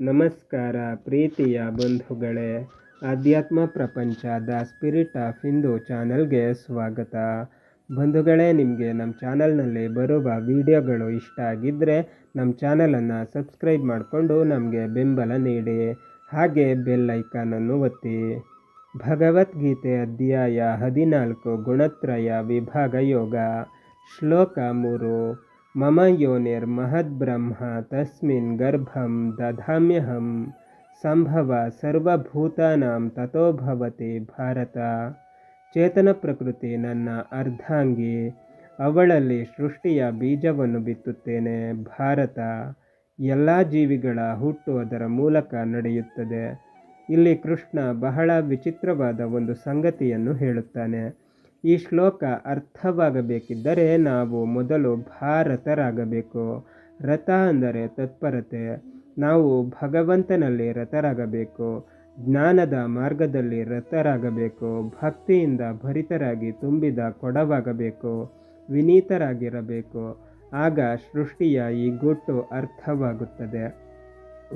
ನಮಸ್ಕಾರ, ಪ್ರೀತಿಯ ಬಂಧುಗಳೇ. ಆಧ್ಯಾತ್ಮ ಪ್ರಪಂಚ ದ ಸ್ಪಿರಿಟ್ ಆಫ್ ಹಿಂದೂ ಚಾನಲ್ಗೆ ಸ್ವಾಗತ. ಬಂಧುಗಳೇ, ನಿಮಗೆ ನಮ್ಮ ಚಾನಲ್ನಲ್ಲಿ ಬರುವ ವಿಡಿಯೋಗಳು ಇಷ್ಟ ಆಗಿದ್ದರೆ ನಮ್ಮ ಚಾನಲನ್ನು ಸಬ್ಸ್ಕ್ರೈಬ್ ಮಾಡಿಕೊಂಡು ನಮಗೆ ಬೆಂಬಲ ನೀಡಿ. ಹಾಗೆ ಬೆಲ್ ಐಕಾನನ್ನು ಒತ್ತಿ. ಭಗವದ್ಗೀತೆ ಅಧ್ಯಾಯ ಹದಿನಾಲ್ಕು ಗುಣತ್ರಯ ವಿಭಾಗ ಯೋಗ. ಶ್ಲೋಕ ಮೂರು. ಮಮ ಯೋನಿರ್ಮಹದ್ಬ್ರಹ್ಮ ಮಹದ್ಬ್ರಹ್ಮ ತಸ್ಮಿನ್ ಗರ್ಭಂ ದಧಾಮ್ಯಹಂ ಸಂಭವ ಸರ್ವಭೂತಾನಾಂ ಭವತಿ ಭಾರತ ಚೇತನ ಪ್ರಕೃತಿ ನನ್ನ ಅರ್ಧಾಂಗಿ ಅವಳಲ್ಲಿ ಸೃಷ್ಟಿಯ ಬೀಜವನ್ನು ಬಿತ್ತುತ್ತೇನೆ ಭಾರತ ಎಲ್ಲ ಜೀವಿಗಳ ಹುಟ್ಟು ಅದರ ಮೂಲಕ ನಡೆಯುತ್ತದೆ. ಇಲ್ಲಿ ಕೃಷ್ಣ ಬಹಳ ವಿಚಿತ್ರವಾದ ಒಂದು ಸಂಗತಿಯನ್ನು ಹೇಳುತ್ತಾನೆ. ಈ ಶ್ಲೋಕ ಅರ್ಥವಾಗಬೇಕಿದ್ದರೆ ನಾವು ಮೊದಲು ಭಾರತರಾಗಬೇಕು. ರಥ ಅಂದರೆ ತತ್ಪರತೆ. ನಾವು ಭಗವಂತನಲ್ಲಿ ರಥರಾಗಬೇಕು. ಜ್ಞಾನದ ಮಾರ್ಗದಲ್ಲಿ ರಥರಾಗಬೇಕು. ಭಕ್ತಿಯಿಂದ ಭರಿತರಾಗಿ ತುಂಬಿದ ಕೊಡವಾಗಬೇಕು. ವಿನೀತರಾಗಿರಬೇಕು. ಆಗ ಸೃಷ್ಟಿಯ ಈ ಗುಟ್ಟು ಅರ್ಥವಾಗುತ್ತದೆ.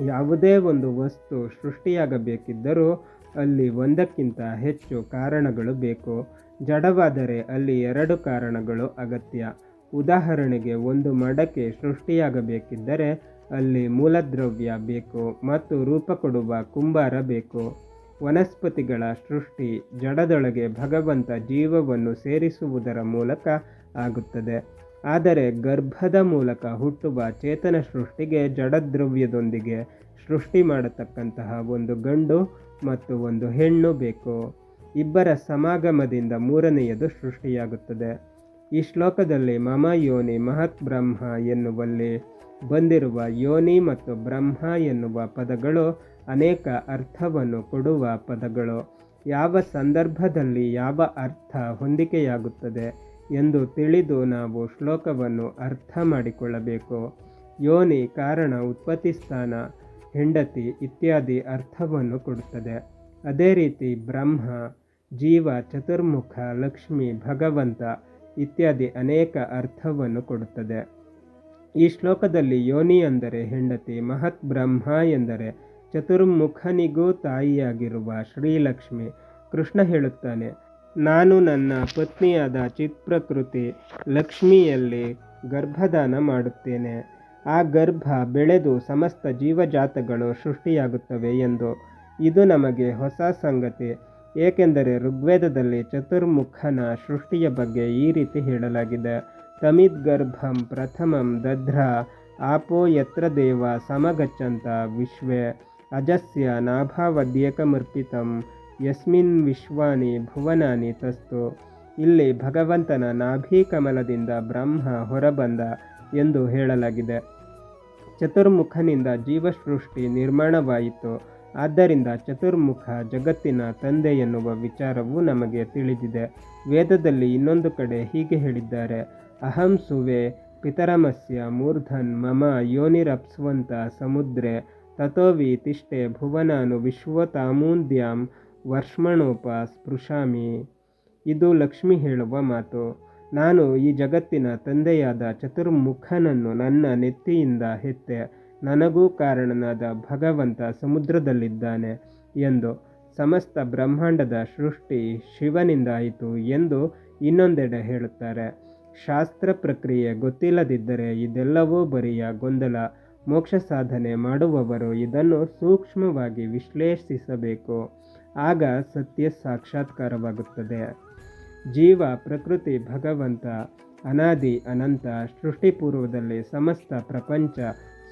ಯಾವುದೇ ಒಂದು ವಸ್ತು ಸೃಷ್ಟಿಯಾಗಬೇಕಿದ್ದರೂ ಅಲ್ಲಿ ಒಂದಕ್ಕಿಂತ ಹೆಚ್ಚು ಕಾರಣಗಳು ಬೇಕು. ಜಡವಾದರೆ ಅಲ್ಲಿ ಎರಡು ಕಾರಣಗಳು ಅಗತ್ಯ. ಉದಾಹರಣೆಗೆ, ಒಂದು ಮಡಕೆ ಸೃಷ್ಟಿಯಾಗಬೇಕಿದ್ದರೆ ಅಲ್ಲಿ ಮೂಲದ್ರವ್ಯ ಬೇಕು ಮತ್ತು ರೂಪ ಕೊಡುವ ಕುಂಬಾರ ಬೇಕು. ವನಸ್ಪತಿಗಳ ಸೃಷ್ಟಿ ಜಡದೊಳಗೆ ಭಗವಂತ ಜೀವವನ್ನು ಸೇರಿಸುವುದರ ಮೂಲಕ ಆಗುತ್ತದೆ. ಆದರೆ ಗರ್ಭದ ಮೂಲಕ ಹುಟ್ಟುವ ಚೇತನ ಸೃಷ್ಟಿಗೆ ಜಡದ್ರವ್ಯದೊಂದಿಗೆ ಸೃಷ್ಟಿ ಮಾಡತಕ್ಕಂತಹ ಒಂದು ಗಂಡು ಮತ್ತು ಒಂದು ಹೆಣ್ಣು ಬೇಕು. ಇಬ್ಬರ ಸಮಾಗಮದಿಂದ ಮೂರನೆಯದು ಸೃಷ್ಟಿಯಾಗುತ್ತದೆ. ಈ ಶ್ಲೋಕದಲ್ಲಿ ಮಮ ಯೋನಿ ಮಹತ್ ಬ್ರಹ್ಮ ಎನ್ನುವಲ್ಲಿ ಬಂದಿರುವ ಯೋನಿ ಮತ್ತು ಬ್ರಹ್ಮ ಎನ್ನುವ ಪದಗಳು ಅನೇಕ ಅರ್ಥವನ್ನು ಕೊಡುವ ಪದಗಳು. ಯಾವ ಸಂದರ್ಭದಲ್ಲಿ ಯಾವ ಅರ್ಥ ಹೊಂದಿಕೆಯಾಗುತ್ತದೆ ಎಂದು ತಿಳಿದು ನಾವು ಶ್ಲೋಕವನ್ನು ಅರ್ಥ ಮಾಡಿಕೊಳ್ಳಬೇಕು. ಯೋನಿ ಕಾರಣ ಉತ್ಪತ್ತಿ ಸ್ಥಾನ. ಹೆಂಡತಿ ಇತ್ಯಾದಿ ಅರ್ಥವನ್ನು ಕೊಡುತ್ತದೆ. ಅದೇ ರೀತಿ ಬ್ರಹ್ಮ, ಜೀವ, ಚತುರ್ಮುಖ, ಲಕ್ಷ್ಮಿ, ಭಗವಂತ ಇತ್ಯಾದಿ ಅನೇಕ ಅರ್ಥವನ್ನು ಕೊಡುತ್ತದೆ. ಈ ಶ್ಲೋಕದಲ್ಲಿ ಯೋನಿ ಅಂದರೆ ಹೆಂಡತಿ, ಮಹತ್ ಬ್ರಹ್ಮ ಎಂದರೆ ಚತುರ್ಮುಖನಿಗೂ ತಾಯಿಯಾಗಿರುವ ಶ್ರೀಲಕ್ಷ್ಮಿ. ಕೃಷ್ಣ ಹೇಳುತ್ತಾನೆ, ನಾನು ನನ್ನ ಪತ್ನಿಯಾದ ಚಿತ್ಪ್ರಕೃತಿ ಲಕ್ಷ್ಮಿಯಲ್ಲಿ ಗರ್ಭದಾನ ಮಾಡುತ್ತೇನೆ. ಆ ಗರ್ಭ ಬೆಳೆದು ಸಮಸ್ತ ಜೀವಜಾತಗಳು ಸೃಷ್ಟಿಯಾಗುತ್ತವೆ ಎಂದು ಇದು ನಮಗೆ ಹೊಸ ಸಂಗತಿ. ಏಕೆಂದರೆ ಋಗ್ವೇದದಲ್ಲಿ ಚತುರ್ಮುಖನ ಸೃಷ್ಟಿಯ ಬಗ್ಗೆ ಈ ರೀತಿ ಹೇಳಲಾಗಿದೆ. ತಮಿದ್ಗರ್ಭಂ ಪ್ರಥಮಂ ದಧ್ರ, ಆಪೋ ಯತ್ರ ದೇವ ಸಮಗಚ್ಚಂತ ವಿಶ್ವೇ, ಅಜಸ್ಯ ನಾಭಾವದ್ಯೇಕಮರ್ಪಿತಂ, ಯಸ್ಮಿನ್ ವಿಶ್ವಾನಿ ಭುವನಾನಿ ತಸ್ತು. ಇಲ್ಲಿ ಭಗವಂತನ ನಾಭೀಕಮಲದಿಂದ ಬ್ರಹ್ಮ ಹೊರಬಂದ ಎಂದು ಹೇಳಲಾಗಿದೆ. ಚತುರ್ಮುಖನಿಂದ ಜೀವಸೃಷ್ಟಿ ನಿರ್ಮಾಣವಾಯಿತು. ಆದ್ದರಿಂದ ಚತುರ್ಮುಖ ಜಗತ್ತಿನ ತಂದೆ ಎನ್ನುವ ವಿಚಾರವು ನಮಗೆ ತಿಳಿದಿದೆ. ವೇದದಲ್ಲಿ ಇನ್ನೊಂದು ಕಡೆ ಹೀಗೆ ಹೇಳಿದ್ದಾರೆ. ಅಹಂ ಸುವೆ ಪಿತರಮಸ್ಯ ಮೂರ್ಧನ್ ಮಮ ಯೋನಿರಪ್ಸ್ವಂತ ಸಮುದ್ರೆ ತಥೋವಿ ತಿಷ್ಟೆ ಭುವನಾನು ವಿಶ್ವತಾಮೂಂದ್ಯಾಂ ವರ್ಷ್ಮಣೋಪ ಸ್ಪೃಶಾಮಿ. ಇದು ಲಕ್ಷ್ಮಿ ಹೇಳುವ ಮಾತು. ನಾನು ಈ ಜಗತ್ತಿನ ತಂದೆಯಾದ ಚತುರ್ಮುಖನನ್ನು ನನ್ನ ನೆತ್ತಿಯಿಂದ ಹೆತ್ತೆ ನನಗೂ ಕಾರಣನಾದ ಭಗವಂತ ಸಮುದ್ರದಲ್ಲಿದ್ದಾನೆ ಎಂದು ಸಮಸ್ತ ಬ್ರಹ್ಮಾಂಡದ ಸೃಷ್ಟಿ ಶಿವನಿಂದಾಯಿತು ಎಂದು ಇನ್ನೊಂದೆಡೆ ಹೇಳುತ್ತಾರೆ. ಶಾಸ್ತ್ರ ಪ್ರಕ್ರಿಯೆ ಗೊತ್ತಿಲ್ಲದಿದ್ದರೆ ಇದೆಲ್ಲವೂ ಬರಿಯ ಗೊಂದಲ. ಮೋಕ್ಷ ಸಾಧನೆ ಮಾಡುವವರು ಇದನ್ನು ಸೂಕ್ಷ್ಮವಾಗಿ ವಿಶ್ಲೇಷಿಸಬೇಕು. ಆಗ ಸತ್ಯ ಸಾಕ್ಷಾತ್ಕಾರವಾಗುತ್ತದೆ. ಜೀವ, ಪ್ರಕೃತಿ, ಭಗವಂತ, ಅನಾದಿ, ಅನಂತ, ಸೃಷ್ಟಿಪೂರ್ವದಲ್ಲಿ ಸಮಸ್ತ ಪ್ರಪಂಚ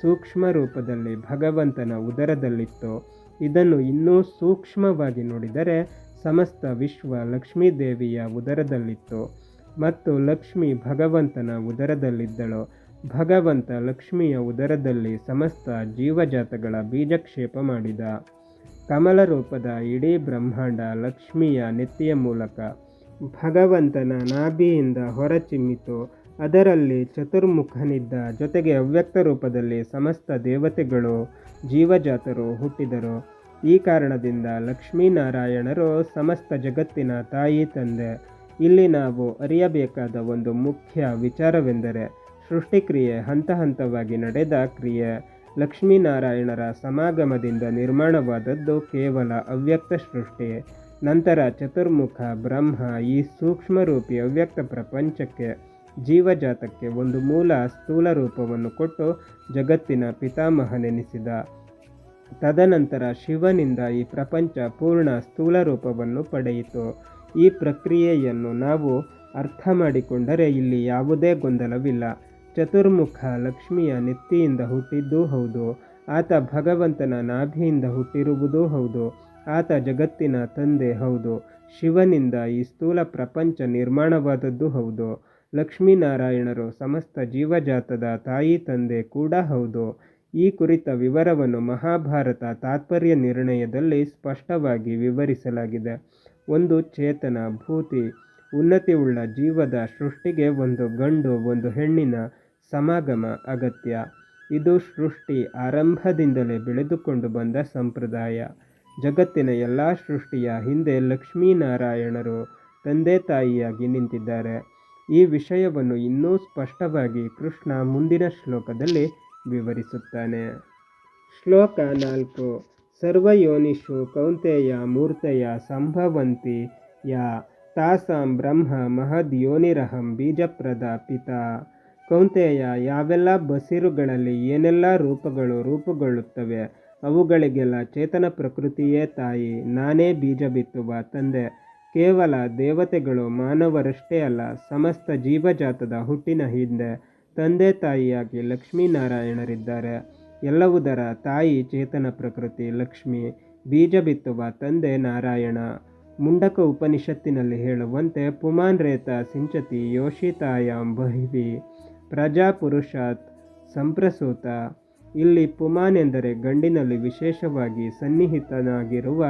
ಸೂಕ್ಷ್ಮ ರೂಪದಲ್ಲಿ ಭಗವಂತನ ಉದರದಲ್ಲಿತ್ತು. ಇದನ್ನು ಇನ್ನೂ ಸೂಕ್ಷ್ಮವಾಗಿ ನೋಡಿದರೆ ಸಮಸ್ತ ವಿಶ್ವ ಲಕ್ಷ್ಮೀದೇವಿಯ ಉದರದಲ್ಲಿತ್ತು. ಮತ್ತು ಲಕ್ಷ್ಮಿ ಭಗವಂತನ ಉದರದಲ್ಲಿದ್ದಳು. ಭಗವಂತ ಲಕ್ಷ್ಮಿಯ ಉದರದಲ್ಲಿ ಸಮಸ್ತ ಜೀವಜಾತಗಳ ಬೀಜಕ್ಷೇಪ ಮಾಡಿದ. ಕಮಲ ರೂಪದ ಇಡೀ ಬ್ರಹ್ಮಾಂಡ ಲಕ್ಷ್ಮಿಯ ನೆತ್ತಿಯ ಮೂಲಕ ಭಗವಂತನ ನಾಭಿಯಿಂದ ಹೊರಚಿಮ್ಮಿತು. ಅದರಲ್ಲಿ ಚತುರ್ಮುಖನಿದ್ದ ಜೊತೆಗೆ ಅವ್ಯಕ್ತ ರೂಪದಲ್ಲಿ ಸಮಸ್ತ ದೇವತೆಗಳು ಜೀವಜಾತರು ಹುಟ್ಟಿದರು. ಈ ಕಾರಣದಿಂದ ಲಕ್ಷ್ಮೀನಾರಾಯಣರು ಸಮಸ್ತ ಜಗತ್ತಿನ ತಾಯಿ ತಂದೆ. ಇಲ್ಲಿ ನಾವು ಅರಿಯಬೇಕಾದ ಒಂದು ಮುಖ್ಯ ವಿಚಾರವೆಂದರೆ ಸೃಷ್ಟಿಕ್ರಿಯೆ ಹಂತ ಹಂತವಾಗಿ ನಡೆದ ಕ್ರಿಯೆ. ಲಕ್ಷ್ಮೀನಾರಾಯಣರ ಸಮಾಗಮದಿಂದ ನಿರ್ಮಾಣವಾದದ್ದು ಕೇವಲ ಅವ್ಯಕ್ತ ಸೃಷ್ಟಿ. ನಂತರ ಚತುರ್ಮುಖ ಬ್ರಹ್ಮ ಈ ಸೂಕ್ಷ್ಮರೂಪಿ ಅವ್ಯಕ್ತ ಪ್ರಪಂಚಕ್ಕೆ, ಜೀವಜಾತಕ್ಕೆ ಒಂದು ಮೂಲ ಸ್ಥೂಲ ರೂಪವನ್ನು ಕೊಟ್ಟು ಜಗತ್ತಿನ ಪಿತಾಮಹನೆನಿಸಿದ. ತದನಂತರ ಶಿವನಿಂದ ಈ ಪ್ರಪಂಚ ಪೂರ್ಣ ಸ್ಥೂಲ ರೂಪವನ್ನು ಪಡೆಯಿತು. ಈ ಪ್ರಕ್ರಿಯೆಯನ್ನು ನಾವು ಅರ್ಥ ಮಾಡಿಕೊಂಡರೆ ಇಲ್ಲಿ ಯಾವುದೇ ಗೊಂದಲವಿಲ್ಲ. ಚತುರ್ಮುಖ ಲಕ್ಷ್ಮಿಯ ನೆತ್ತಿಯಿಂದ ಹುಟ್ಟಿದ್ದೂ ಹೌದು, ಆತ ಭಗವಂತನ ನಾಭಿಯಿಂದ ಹುಟ್ಟಿರುವುದೂ ಹೌದು. ಆತ ಜಗತ್ತಿನ ತಂದೆ ಹೌದು. ಶಿವನಿಂದ ಈ ಸ್ಥೂಲ ಪ್ರಪಂಚ ನಿರ್ಮಾಣವಾದದ್ದು ಹೌದು. ಲಕ್ಷ್ಮೀನಾರಾಯಣರು ಸಮಸ್ತ ಜೀವಜಾತದ ತಾಯಿ ತಂದೆ ಕೂಡ ಹೌದು. ಈ ಕುರಿತ ವಿವರವನ್ನು ಮಹಾಭಾರತ ತಾತ್ಪರ್ಯ ನಿರ್ಣಯದಲ್ಲಿ ಸ್ಪಷ್ಟವಾಗಿ ವಿವರಿಸಲಾಗಿದೆ. ಒಂದು ಚೇತನ, ಭೂತಿ, ಉನ್ನತಿಯುಳ್ಳ ಜೀವದ ಸೃಷ್ಟಿಗೆ ಒಂದು ಗಂಡು, ಒಂದು ಹೆಣ್ಣಿನ ಸಮಾಗಮ ಅಗತ್ಯ. ಇದು ಸೃಷ್ಟಿ ಆರಂಭದಿಂದಲೇ ಬೆಳೆದುಕೊಂಡು ಬಂದ ಸಂಪ್ರದಾಯ. ಜಗತ್ತಿನ ಎಲ್ಲ ಸೃಷ್ಟಿಯ ಹಿಂದೆ ಲಕ್ಷ್ಮೀನಾರಾಯಣರು ತಂದೆ ತಾಯಿಯಾಗಿ ನಿಂತಿದ್ದಾರೆ. ಈ ವಿಷಯವನ್ನು ಇನ್ನೂ ಸ್ಪಷ್ಟವಾಗಿ ಕೃಷ್ಣ ಮುಂದಿನ ಶ್ಲೋಕದಲ್ಲಿ ವಿವರಿಸುತ್ತಾನೆ. ಶ್ಲೋಕ ನಾಲ್ಕು. ಸರ್ವಯೋನಿಷು ಕೌಂತೆಯ ಮೂರ್ತೆಯ ಸಂಭವಂತಿ ಯಾ ತಾಸಾಂ ಬ್ರಹ್ಮ ಮಹದ್ ಯೋನಿರಹಂ ಬೀಜಪ್ರದ ಪಿತಾ ಕೌಂತೆಯ ಯಾವೆಲ್ಲ ಬಸಿರುಗಳಲ್ಲಿ ಏನೆಲ್ಲ ರೂಪಗಳು ರೂಪುಗೊಳ್ಳುತ್ತವೆ ಅವುಗಳಿಗೆಲ್ಲ ಚೇತನ ಪ್ರಕೃತಿಯೇ ತಾಯಿ, ನಾನೇ ಬೀಜ ಬಿತ್ತುವ ತಂದೆ. ಕೇವಲ ದೇವತೆಗಳು ಮಾನವರಷ್ಟೇ ಅಲ್ಲ, ಸಮಸ್ತ ಜೀವಜಾತದ ಹುಟ್ಟಿನ ಹಿಂದೆ ತಂದೆ ತಾಯಿಯಾಗಿ ಲಕ್ಷ್ಮೀನಾರಾಯಣರಿದ್ದಾರೆ. ಎಲ್ಲವುದರ ತಾಯಿ ಚೇತನ ಪ್ರಕೃತಿ ಲಕ್ಷ್ಮಿ, ಬೀಜ ಬಿತ್ತುವ ತಂದೆ ನಾರಾಯಣ. ಮುಂಡಕ ಉಪನಿಷತ್ತಿನಲ್ಲಿ ಹೇಳುವಂತೆ ಪುಮಾನ್ ರೇತ ಸಿಂಚತಿ ಯೋಷಿತಾಯಾಂ ಬಹಿವಿ ಪ್ರಜಾಪುರುಷಾತ್ ಸಂಪ್ರಸೂತ. ಇಲ್ಲಿ ಪುಮಾನ್ ಎಂದರೆ ಗಂಡಿನಲ್ಲಿ ವಿಶೇಷವಾಗಿ ಸನ್ನಿಹಿತನಾಗಿರುವ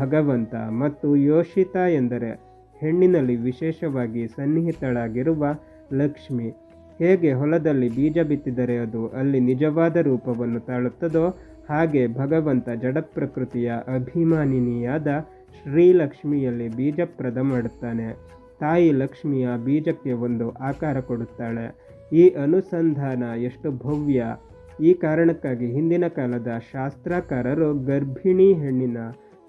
ಭಗವಂತ ಮತ್ತು ಯೋಷಿತ ಎಂದರೆ ಹೆಣ್ಣಿನಲ್ಲಿ ವಿಶೇಷವಾಗಿ ಸನ್ನಿಹಿತಳಾಗಿರುವ ಲಕ್ಷ್ಮಿ. ಹೇಗೆ ಹೊಲದಲ್ಲಿ ಬೀಜ ಬಿತ್ತಿದರೆ ಅದು ಅಲ್ಲಿ ನಿಜವಾದ ರೂಪವನ್ನು ತಾಳುತ್ತದೋ ಹಾಗೆ ಭಗವಂತ ಜಡಪ್ರಕೃತಿಯ ಅಭಿಮಾನಿನಿಯಾದ ಶ್ರೀಲಕ್ಷ್ಮಿಯಲ್ಲಿ ಬೀಜಪ್ರದ ಮಾಡುತ್ತಾನೆ. ತಾಯಿ ಲಕ್ಷ್ಮಿಯ ಬೀಜಕ್ಕೆ ಒಂದು ಆಕಾರ ಕೊಡುತ್ತಾಳೆ. ಈ ಅನುಸಂಧಾನ ಎಷ್ಟು ಭವ್ಯ ಈ ಕಾರಣಕ್ಕಾಗಿ ಹಿಂದಿನ ಕಾಲದ ಶಾಸ್ತ್ರಕಾರರು ಗರ್ಭಿಣಿ ಹೆಣ್ಣಿನ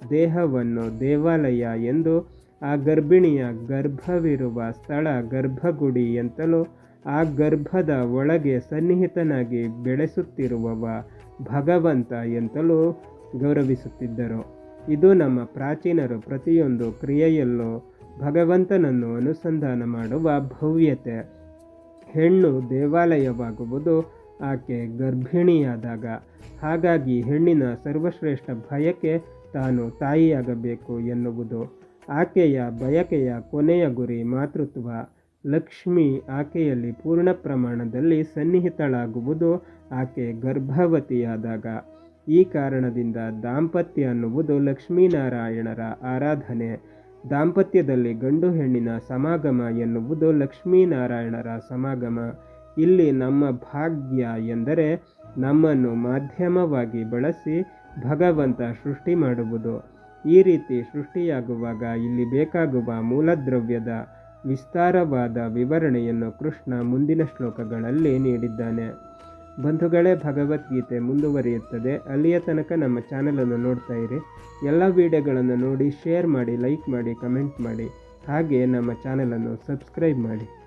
ದೇಹವನ್ನು ದೇವಾಲಯ ಎಂದು, ಆ ಗರ್ಭಿಣಿಯ ಗರ್ಭವಿರುವ ಸ್ಥಳ ಗರ್ಭಗುಡಿ ಎಂತಲೂ, ಆ ಗರ್ಭದ ಒಳಗೆ ಸನ್ನಿಹಿತನಾಗಿ ಬೆಳೆಸುತ್ತಿರುವವ ಭಗವಂತ ಎಂತಲೂ ಗೌರವಿಸುತ್ತಿದ್ದರು. ಇದು ನಮ್ಮ ಪ್ರಾಚೀನರು ಪ್ರತಿಯೊಂದು ಕ್ರಿಯೆಯಲ್ಲೂ ಭಗವಂತನನ್ನು ಅನುಸಂಧಾನ ಮಾಡುವ ಭವ್ಯತೆ. ಹೆಣ್ಣು ದೇವಾಲಯವಾಗುವುದು ಆಕೆ ಗರ್ಭಿಣಿಯಾದಾಗ, ಹಾಗಾಗಿ ಹೆಣ್ಣಿನ ಸರ್ವಶ್ರೇಷ್ಠ ಭಯಕ್ಕೆ ತಾನು ತಾಯಿಯಾಗಬೇಕು ಎನ್ನುವುದು ಆಕೆಯ ಬಯಕೆಯ ಕೊನೆಯ ಗುರಿ ಮಾತೃತ್ವ. ಲಕ್ಷ್ಮಿ ಆಕೆಯಲ್ಲಿ ಪೂರ್ಣ ಪ್ರಮಾಣದಲ್ಲಿ ಸನ್ನಿಹಿತಳಾಗುವುದು ಆಕೆ ಗರ್ಭವತಿಯಾದಾಗ. ಈ ಕಾರಣದಿಂದ ದಾಂಪತ್ಯ ಅನ್ನುವುದು ಲಕ್ಷ್ಮೀನಾರಾಯಣರ ಆರಾಧನೆ. ದಾಂಪತ್ಯದಲ್ಲಿ ಗಂಡು ಹೆಣ್ಣಿನ ಸಮಾಗಮ ಎನ್ನುವುದು ಲಕ್ಷ್ಮೀನಾರಾಯಣರ ಸಮಾಗಮ. ಇಲ್ಲಿ ನಮ್ಮ ಭಾಗ್ಯ ಎಂದರೆ ನಮ್ಮನ್ನು ಮಾಧ್ಯಮವಾಗಿ ಬಳಸಿ ಭಗವಂತ ಸೃಷ್ಟಿ ಮಾಡುವುದು. ಈ ರೀತಿ ಸೃಷ್ಟಿಯಾಗುವಾಗ ಇಲ್ಲಿ ಬೇಕಾಗುವ ಮೂಲದ್ರವ್ಯದ ವಿಸ್ತಾರವಾದ ವಿವರಣೆಯನ್ನು ಕೃಷ್ಣ ಮುಂದಿನ ಶ್ಲೋಕಗಳಲ್ಲಿ ನೀಡಿದ್ದಾನೆ. ಬಂಧುಗಳೇ, ಭಗವದ್ಗೀತೆ ಮುಂದುವರಿಯುತ್ತದೆ. ಅಲ್ಲಿಯ ತನಕ ನಮ್ಮ ಚಾನಲನ್ನು ನೋಡ್ತಾ ಇರಿ. ಎಲ್ಲ ವಿಡಿಯೋಗಳನ್ನು ನೋಡಿ, ಶೇರ್ ಮಾಡಿ, ಲೈಕ್ ಮಾಡಿ, ಕಮೆಂಟ್ ಮಾಡಿ. ಹಾಗೆ ನಮ್ಮ ಚಾನಲನ್ನು ಸಬ್ಸ್ಕ್ರೈಬ್ ಮಾಡಿ.